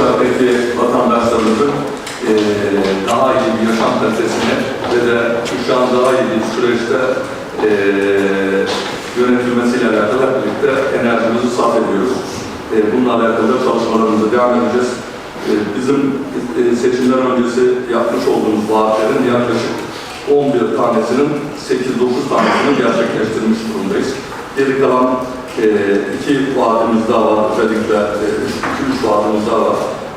dışarıdaki vatandaşlarımızın e, daha iyi bir yaşam kalitesine ve de şu an daha iyi bir süreçte e, yönetilmesiyle alakalı birlikte enerjimizi sarf ediyoruz. E, bununla alakalı çalışmalarımıza devam edeceğiz. E, bizim e, seçimler öncesi yapmış olduğumuz vaatlerin yaklaşık 11 tanesinin 8-9 tanesini gerçekleştirmiş durumdayız. Geri kalan e, iki vaatimiz daha var, özellikle e, iki, üç vaatimiz daha var.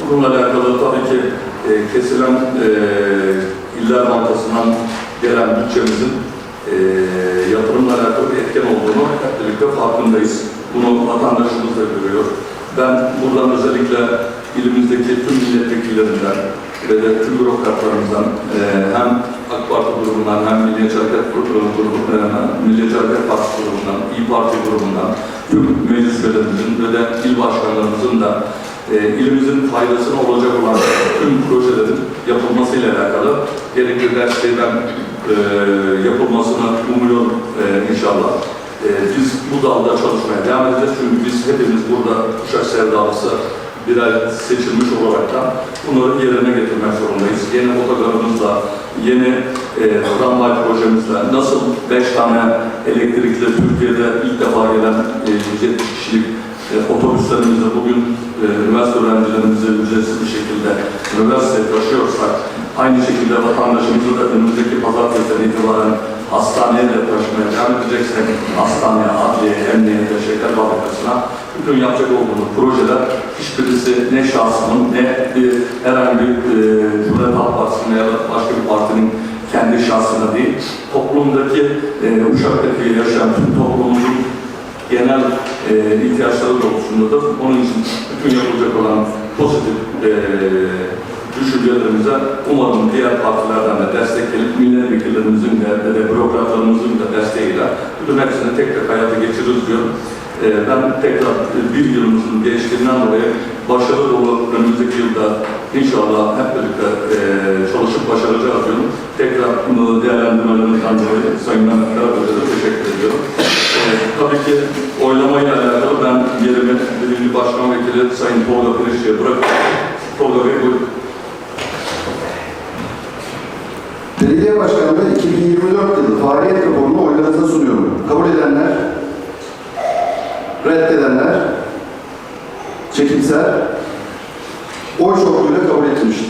Bununla alakalı tabii ki e, kesilen e, İller Bankası'ndan gelen bütçemizin e, yatırımla alakalı bir etken olduğunu hep birlikte farkındayız. Bunu vatandaşımız da görüyor. Ben buradan özellikle ilimizdeki tüm milletvekillerinden ve de tüm bürokratlarımızdan e, hem AK Parti grubundan hem Milliyetçi Hareket grubundan, Milliyetçi Hareket Partisi grubundan, İYİ Parti grubundan, tüm meclis üyelerimizin ve de il başkanlarımızın da e, ilimizin faydasına olacak olan tüm projelerin yapılmasıyla alakalı gerekli desteğinden e, yapılmasını umuyorum e, inşallah. E, biz bu dalda çalışmaya devam edeceğiz çünkü biz hepimiz burada Kuşak Sevdalısı birer seçilmiş olarak da bunları yerine getirmek zorundayız. Yeni otogarımızla, yeni e, tramvay projemizle, nasıl beş tane elektrikli Türkiye'de ilk defa gelen e, 70 kişilik e, otobüslerimizle bugün e, üniversite öğrencilerimizi ücretsiz bir şekilde üniversiteye taşıyorsak, aynı şekilde vatandaşımızı da önümüzdeki pazartesiden itibaren hastaneye de taşımaya devam edeceksek, hastaneye, adliye, emniyete, şeker fabrikasına bütün yapacak olduğumuz projeler hiçbirisi ne şahsımın ne bir herhangi bir e, Cumhuriyet Halk Partisi'nin ya da başka bir partinin kendi şahsına değil, toplumdaki, e, Uşak'taki yaşayan tüm toplumumuzun genel e, ihtiyaçları doğrultusundadır. Onun için bütün yapılacak olan pozitif e, düşüncelerimize umarım diğer partilerden de destek gelip milletvekillerimizin de ve de bürokratlarımızın da desteğiyle bütün hepsini tek tek hayata geçiririz diyorum. E, ben tekrar e, bir yılımızın geçtiğinden dolayı başarılı dolu önümüzdeki yılda inşallah hep birlikte e, çalışıp başaracağız diyorum. Tekrar bunu değerlendirmelerinizden dolayı Sayın Mehmet Karaböz'e de teşekkür ediyorum. E, tabii ki oylamayla alakalı ben yerimi birinci başkan vekili Sayın Tolga Pirişçi'ye bırakıyorum. Tolga Bey buyurun. Belediye Başkanlığı 2024 yılı faaliyet raporunu oylarınıza sunuyorum. Kabul edenler, reddedenler, çekimser, oy çokluğuyla kabul edilmiştir.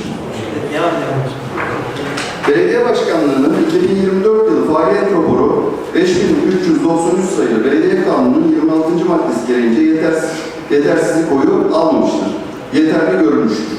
Belediye Başkanlığı'nın 2024 yılı faaliyet raporu 5393 sayılı Belediye Kanunu'nun 26. maddesi gereğince yetersiz, yetersizlik oyu almamıştır. Yeterli görülmüştür.